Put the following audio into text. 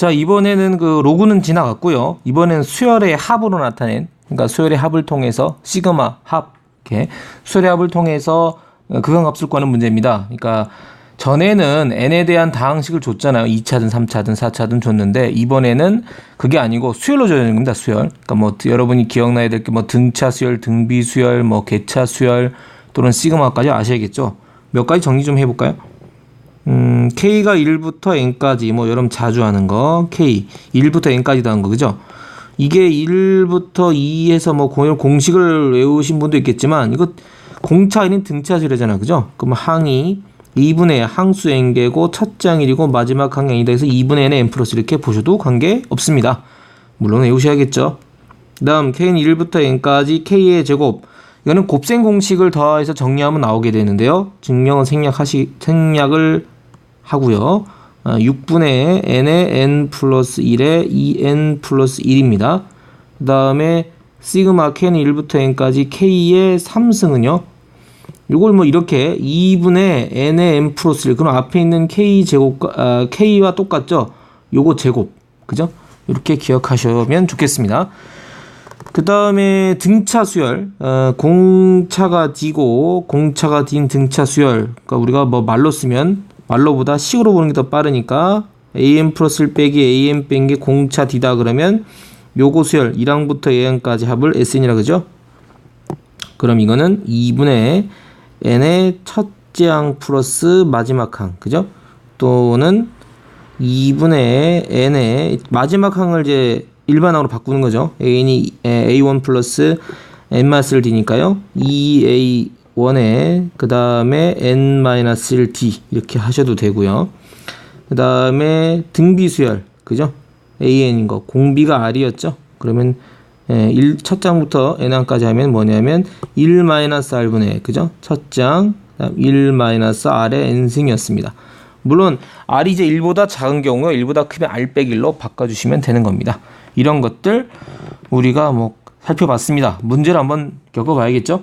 자, 이번에는 그 로그는 지나갔고요. 이번에는 수열의 합으로 나타낸, 그러니까 수열의 합을 통해서 시그마 합, 이렇게 수열의 합을 통해서 극한값을 구하는 문제입니다. 그러니까 전에는 n에 대한 다항식을 줬잖아요. 2차든 3차든 4차든 줬는데 이번에는 그게 아니고 수열로 줘야 되는 겁니다. 수열. 그러니까 뭐 여러분이 기억나야 될 게 뭐 등차 수열, 등비 수열, 뭐 개차 수열 또는 시그마까지 아셔야겠죠. 몇 가지 정리 좀 해볼까요? 음, K가 1부터 N까지, 뭐, 여러분 자주 하는 거, K. 1부터 N까지도 하는 거, 그죠? 이게 1부터 2에서 뭐, 공식을 외우신 분도 있겠지만, 이거 공차 아닌 등차 수열이잖아, 그죠? 그럼 항이 2분의 항수 N개고, 첫장 1이고, 마지막 항이 N이다 해서 2분의 N의 N 플러스 이렇게 보셔도 관계 없습니다. 물론 외우셔야겠죠? 그 다음, K는 1부터 N까지 K의 제곱. 이거는 곱셈 공식을 더해서 정리하면 나오게 되는데요. 증명은 생략하시, 생략을 하고요. 6분의 n의 n 플러스 1의 2n 플러스 1입니다. 그 다음에 시그마 k는 1부터 n까지 k의 3승은요. 이걸 뭐 이렇게 2분의 n의 n 플러스 1 그럼 앞에 있는 k 제곱 아, k와 똑같죠? 요거 제곱 그죠? 이렇게 기억하시면 좋겠습니다. 그 다음에 등차 수열, 어, 공차가 D고 공차가 D인 등차 수열. 그러니까 우리가 뭐 말로 쓰면 말로보다 식으로 보는 게 더 빠르니까 AM 플러스 빼기 AM 뺀 게 공차 D다 그러면 요거 수열 1항부터 AN까지 합을 SN이라 그죠? 그럼 이거는 2분의 N의 첫째 항 플러스 마지막 항 그죠? 또는 2분의 N의 마지막 항을 이제 일반항으로 바꾸는 거죠. A이 A1 플러스 N-1 D니까요. 2A1에 그 다음에 N-1 D 이렇게 하셔도 되고요. 그 다음에 등비 수열 그죠? AN인 거 공비가 R이었죠. 그러면 1, 첫 장부터 N항까지 하면 뭐냐면 1-R분의 그죠? 첫 장, 1-R의 N승이었습니다. 물론 R이 이제 1보다 작은 경우요 1보다 크면 R 빼기 1로 바꿔주시면 되는 겁니다. 이런 것들 우리가 뭐 살펴봤습니다. 문제를 한번 겪어봐야겠죠?